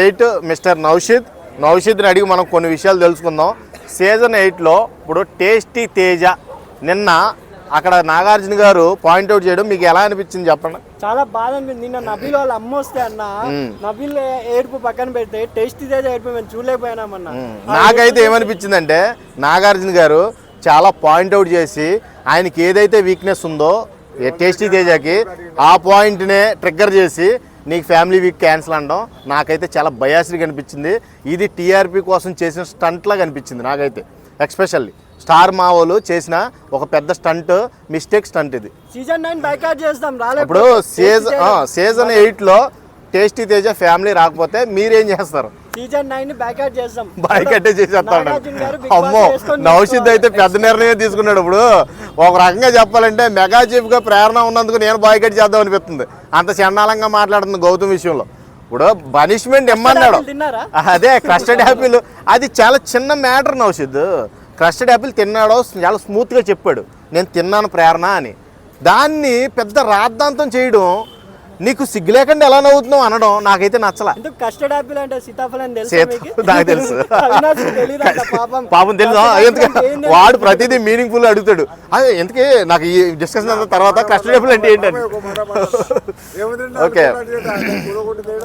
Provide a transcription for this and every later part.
Eight mister నౌషిద్. నౌషిద్ని అడిగి మనం కొన్ని విషయాలు తెలుసుకుందాం. సీజన్ ఎయిట్లో ఇప్పుడు టేస్టీ తేజ. నిన్న అక్కడ నాగార్జున గారు పాయింట్అవుట్ చేయడం మీకు ఎలా అనిపించింది చెప్పండి. చాలా బాధ అనిపింది నిన్న నబీల్ వాళ్ళ అమ్మ వస్తే అన్న నబీల్ ఏడుపు పక్కన పెడితే టేస్ట్ ఇదే ఏడుపు మేము చూడలేకపోయినామన్న నాకైతే ఏమనిపించిందంటే నాగార్జున గారు చాలా పాయింట్అవుట్ చేసి ఆయనకి ఏదైతే వీక్నెస్ ఉందో టేస్టీ తేజకి ఆ పాయింట్నే ట్రిగ్గర్ చేసి నీకు ఫ్యామిలీ వీక్ క్యాన్సిల్ అనడం నాకైతే చాలా బయాసిగా అనిపించింది. ఇది టీఆర్పీ కోసం చేసిన స్టంట్లా కనిపించింది నాకైతే. ఎక్స్పెషల్లీ స్టార్ మావోలు చేసిన ఒక పెద్ద స్టంట్ మిస్టేక్ స్టంట్ ఇది. సీజన్ నైన్ బైకాట్ చేస్తాం ఇప్పుడు సీజన్ సీజన్ ఎయిట్లో టేస్టీ తేజ ఫ్యామిలీ రాకపోతే మీరేం చేస్తారు? సీజన్ నైన్ చేస్తాం. చేసేస్తాడు. అమ్మో నౌషిద్ అయితే పెద్ద నిర్ణయం తీసుకున్నాడు ఇప్పుడు. ఒక రకంగా చెప్పాలంటే మెగా చీఫ్గా ప్రేరణ ఉన్నందుకు నేను బాయ్ కట్ చేద్దాం అనిపిస్తుంది. అంత చండాలంగా మాట్లాడుతుంది గౌతమ్ విషయంలో. ఇప్పుడు పనిష్మెంట్ ఇమ్మన్నాడు? అదే క్రస్టర్డ్ యాపిల్ అది చాలా చిన్న మ్యాటర్ నౌషిద్. క్రస్టర్డ్ యాపిల్ తిన్నాడో చాలా స్మూత్గా చెప్పాడు. నేను తిన్నాను ప్రేరణ అని. దాన్ని పెద్ద రాద్ధాంతం చేయడం నీకు సిగ్గు లేకుండా ఎలా నవ్వుతున్నావు అనడం నాకైతే నచ్చలా. కస్టర్డ్ యాపిల్ అంటే సీతాఫలం తెలుసా సీత- మీకు? నాకు తెలుసు. పాపం. పాపం తెలుసు. ఎందుకంటే అంటే? వాడు ప్రతిదీ మీనింగ్ఫుల్ అడుగుతాడు. అదే ఎందుకే? నాకు ఈ డిస్కషన్ అంతా తర్వాత అంటే ఏంటని ఓకే.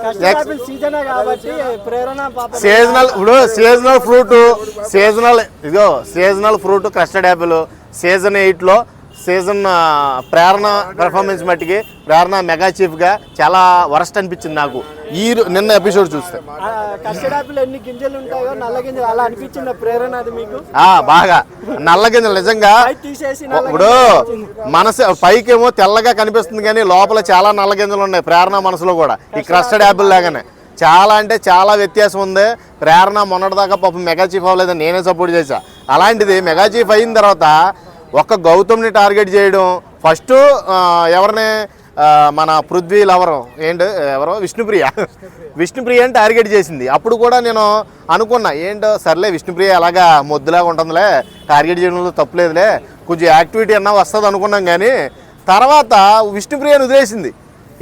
కస్టర్డ్ సీజన్ కాబట్టి ప్రేరణ పాపం. సీజనల్ ఇప్పుడు సీజనల్ ఫ్రూట్ సీజనల్ ఇదిగో seasonal fruit custard apple season ఎయిట్లో సీజన్ ప్రేరణ పెర్ఫార్మెన్స్ మట్టికి ప్రేరణ మెగా చీఫ్గా చాలా వరస్ట్ అనిపించింది నాకు. ఈ నిన్న ఎపిసోడ్ చూస్తే. ఆ, కస్టర్డ్ యాపిల్ ఎన్ని గింజలు ఉంటాయో నల్ల గింజలు అలా అనిపించింది ప్రేరణ అది మీకు? ఆ, బాగా. నల్ల గింజలు నిజంగా ఇప్పుడు. మనసు పైకేమో తెల్లగా కనిపిస్తుంది కానీ లోపల చాలా నల్ల గింజలు ఉన్నాయి ప్రేరణ మనసులో కూడా. ఈ క్రస్టర్డ్ యాపిల్ లాగానే. చాలా అంటే చాలా వ్యత్యాసం ఉంది. ప్రేరణ మొన్నటిదాకా పాపం మెగా చీఫ్ అవ్వలేదని నేనే సపోర్ట్ చేశా. అలాంటిది మెగా చీఫ్ అయిన తర్వాత ఒక్క గౌతమ్ని టార్గెట్ చేయడం. ఫస్ట్ ఎవరిని మన పృథ్వీ లవరు ఏంటి ఎవరో? విష్ణుప్రియ. విష్ణుప్రియని టార్గెట్ చేసింది. అప్పుడు కూడా నేను అనుకున్నా ఏంటో సర్లే విష్ణుప్రియ అలాగా మొద్దులాగా ఉంటుందిలే టార్గెట్ చేయడంలో తప్పులేదులే కొంచెం యాక్టివిటీ అన్నా వస్తుంది అనుకున్నాం కానీ తర్వాత విష్ణుప్రియని వదిలేసింది.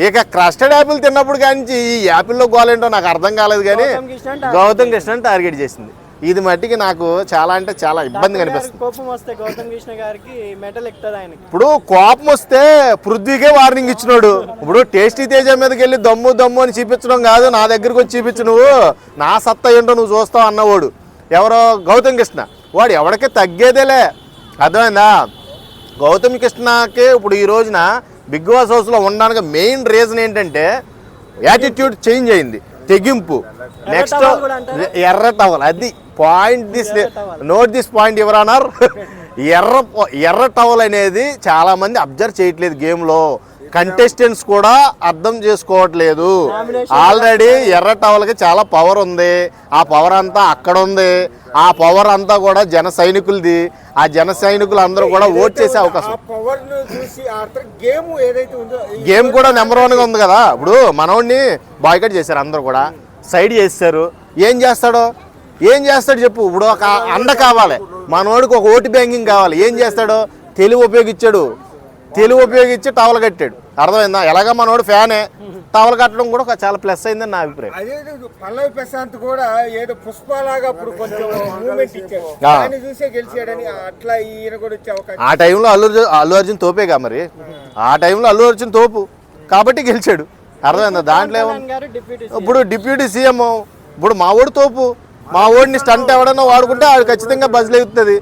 ఇక క్రస్టర్డ్ యాపిల్ తిన్నప్పుడు కానీ ఈ యాపిల్లో గోలేంటో నాకు అర్థం కాలేదు కానీ గౌతమ్ కృష్ణ టార్గెట్ గౌతమ్ కృష్ణని టార్గెట్ చేసింది. ఇది మట్టికి నాకు చాలా అంటే చాలా ఇబ్బంది కనిపిస్తుంది కోపం వస్తే గౌతమ్ కృష్ణ గారికి మెటల్ ఎక్కుతుంది ఆయనకి. ఇప్పుడు కోపం వస్తే పృథ్వీకే వార్నింగ్ ఇచ్చినాడు. ఇప్పుడు టేస్టీ తేజ మీదకి వెళ్ళి దమ్ము దమ్ము అని చూపించడం కాదు నా దగ్గరికి వచ్చి చూపించు నువ్వు. నా సత్తా ఏంటో నువ్వు చూస్తావు అన్నవాడు. ఎవరో గౌతమ్ కృష్ణ. వాడు ఎవడికి తగ్గేదేలే. అర్థమైందా? గౌతమ్ కృష్ణకి ఇప్పుడు ఈ రోజున బిగ్ బాస్ హౌస్లో ఉండడానికి మెయిన్ రీజన్ ఏంటంటే యాటిట్యూడ్ చేంజ్ అయింది. తెగింపు. నెక్స్ట్? ఎర్ర టవల్. అది point this note this point your honour ఎర్ర ఎర్ర టవల్ అనేది చాలా మంది అబ్జర్వ్ చేయట్లేదు గేమ్లో కంటెస్టెంట్స్ కూడా అర్థం చేసుకోవట్లేదు. ఆల్రెడీ ఎర్ర టవల్కి చాలా పవర్ ఉంది. ఆ పవర్ అంతా అక్కడ ఉంది. ఆ పవర్ అంతా కూడా జన సైనికులది. ఆ జన సైనికులు అందరూ కూడా ఓట్ చేసే అవకాశం. గేమ్ కూడా నెంబర్ వన్గా ఉంది కదా. ఇప్పుడు మనోడిని బాయ్కట్ చేశారు అందరూ కూడా. సైడ్ చేస్తారు. ఏం చేస్తాడో? ఏం చేస్తాడు చెప్పు. ఇప్పుడు ఒక అండ కావాలి. మనోడికి ఒక ఓటు బ్యాంకింగ్ కావాలి. ఏం చేస్తాడో? తెలివి ఉపయోగించాడు. తెలివి ఉపయోగించి టవల్ కట్టాడు. అర్థమైందా? ఎలాగ మనోడు ఫ్యానే టవల్ కట్టడం కూడా ఒక చాలా ప్లస్ అయిందని నా అభిప్రాయం. అదే పల్లవి ప్రశాంత్ కూడా ఏదో పుష్పలాగా అప్పుడు కొంచెం మూమెంట్ ఇచ్చాడు. ఆ. దాన్ని చూసే గెలిచాడని అట్లా ఈయన కూడా వచ్చే అవకాశం. ఆ టైంలో అల్లు అర్జున్ అల్లు అర్జున్ తోపేగా మరి? ఆ టైంలో అల్లు అర్జున్ తోపు. కాబట్టి గెలిచాడు. అర్థమైందా? దాంట్లో ఇప్పుడు డిప్యూటీ సీఎం ఇప్పుడు మా ఓడి తోపు. మా ఓడిని స్టంట్ ఎవడన్నా వాడుకుంటే ఆడు ఖచ్చితంగా బజ్లు ఎగుతుంది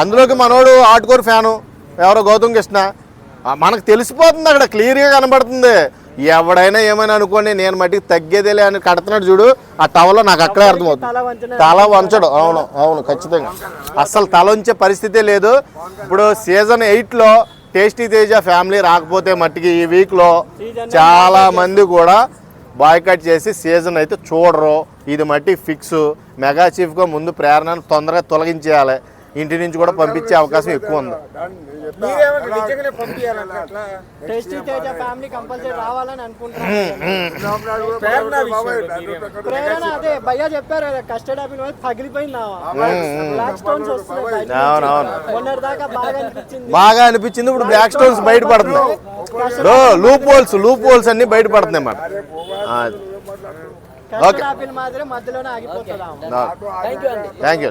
అందులోకి మనోడు ఆటుకోరు ఫ్యాను. ఎవరో గౌతమ్ కృష్ణ. మనకు తెలిసిపోతుంది అక్కడ క్లియర్గా కనబడుతుంది. ఎవడైనా ఏమైనా అనుకోండి నేను మట్టికి తగ్గేదేలే అని కడుతున్నాడు చూడు ఆ టవల్లో నాకు అక్కడే అర్థమవుతుంది. తల వంచడు. అవును అవును ఖచ్చితంగా. అస్సలు తల వంచే పరిస్థితే లేదు. ఇప్పుడు సీజన్ ఎయిట్లో టేస్టీ తేజ ఫ్యామిలీ రాకపోతే మట్టికి ఈ వీక్లో చాలా మంది కూడా బాయ్కట్ చేసి సీజన్ అయితే చూడరు. ఇది మట్టి ఫిక్స్. మెగా చీఫ్గా ముందు ప్రేరణను తొందరగా తొలగించేయాలి. ఇంటి నుంచి కూడా పంపించే అవకాశం ఎక్కువ ఉంది బాగా అనిపించింది ఇప్పుడు బ్లాక్ స్టోన్స్ బయటపడుతున్నాయి లూప్ హోల్స్ లూప్ హోల్స్ అన్ని బయటపడుతున్నాయి అన్నమాట ఆ, కస్టర్డ్ ఆపిల్ మాత్రం మధ్యలోనే ఆగిపోతుంది ఆమె. Thank you